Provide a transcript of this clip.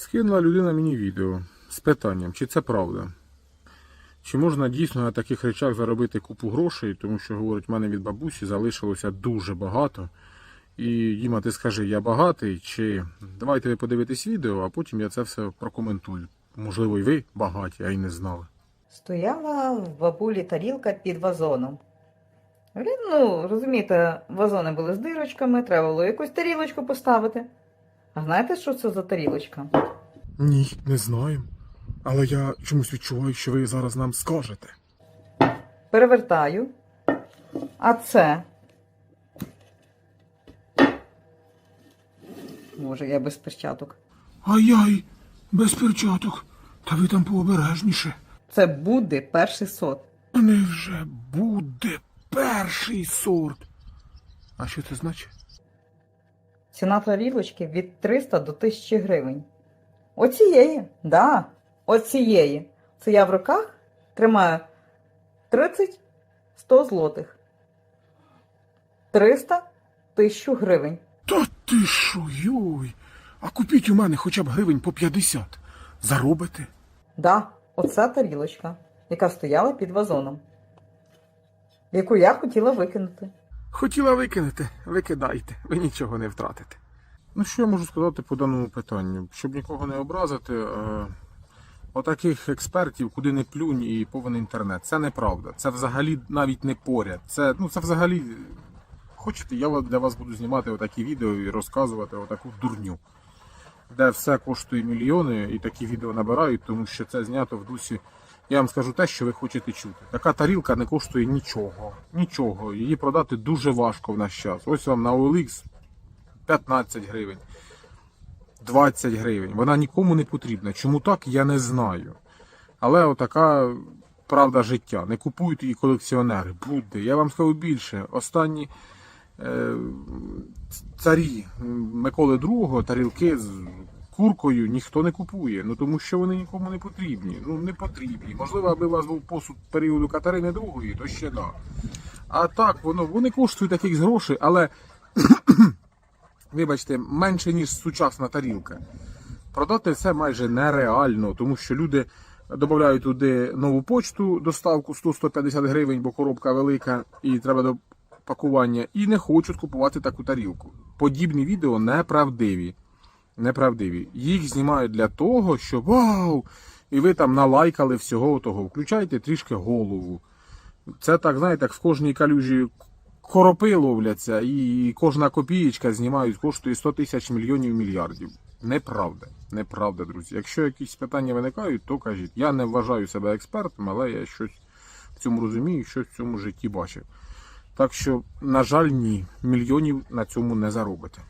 Скинула людина мені відео з питанням, чи це правда. Чи можна дійсно на таких речах заробити купу грошей, тому що, говорить, в мене від бабусі залишилося дуже багато. І Діма, ти скажи, я багатий, чи давайте ви подивитесь відео, а потім я це все прокоментую. Можливо, і ви багаті, а й не знали. Стояла в бабулі тарілка під вазоном. Ну, розумієте, вазони були з дирочками, треба було якусь тарілочку поставити. А знаєте, що це за тарілочка? Ні, не знаю. Але я чомусь відчуваю, що ви зараз нам скажете. Перевертаю. А це. Може, я без перчаток. Ай-яй, без перчаток. Та ви там пообережніше. Це буде перший сот. Невже буде перший сорт? А що це значить? Ціна тарілочки від 300 до 1000 гривень. Оцієї, да, оцієї. Це я в руках тримаю 30-100 злотих. 300 тисячу гривень. Та ти що, йой. А купіть у мене хоча б гривень по 50. Заробите? Да, оця тарілочка, яка стояла під вазоном, яку я хотіла викинути. Хотіла викинути, викидайте, ви нічого не втратите. Ну, що я можу сказати по даному питанню? Щоб нікого не образити, е, отаких експертів, куди не плюнь і повен інтернет. Це неправда. Це взагалі навіть не поряд. Це, ну, це взагалі. Хочете, я для вас буду знімати отакі відео і розказувати отаку дурню, де все коштує мільйони, і такі відео набирають, тому що це знято в дусі. Я вам скажу те, що ви хочете чути. Така тарілка не коштує нічого. Нічого. Її продати дуже важко в наш час. Ось вам на OLX 15 гривень, 20 гривень. Вона нікому не потрібна. Чому так, я не знаю. Але отака правда життя. Не купують її колекціонери. Буде. Я вам скажу більше. Останні е, царі Миколи II тарілки з куркою ніхто не купує. Ну тому що вони нікому не потрібні. Ну не потрібні. Можливо, аби у вас був посуд періоду Катерини II, то ще так. А так, воно вони коштують таких грошей, але вибачте, менше ніж сучасна тарілка. Продати це майже нереально, тому що люди додають туди нову почту, доставку 100-150 гривень, бо коробка велика і треба до пакування, і не хочуть купувати таку тарілку. Подібні відео неправдиві. Неправдиві. Їх знімають для того, що вау! І ви там налайкали всього того. Включайте трішки голову. Це так, знаєте, як в кожній калюжі коропи ловляться, і кожна копієчка знімають, коштує 100 тисяч мільйонів мільярдів. Неправда. Неправда, друзі. Якщо якісь питання виникають, то кажіть. Я не вважаю себе експертом, але я щось в цьому розумію, щось в цьому житті бачив. Так що, на жаль, ні, мільйонів на цьому не заробите.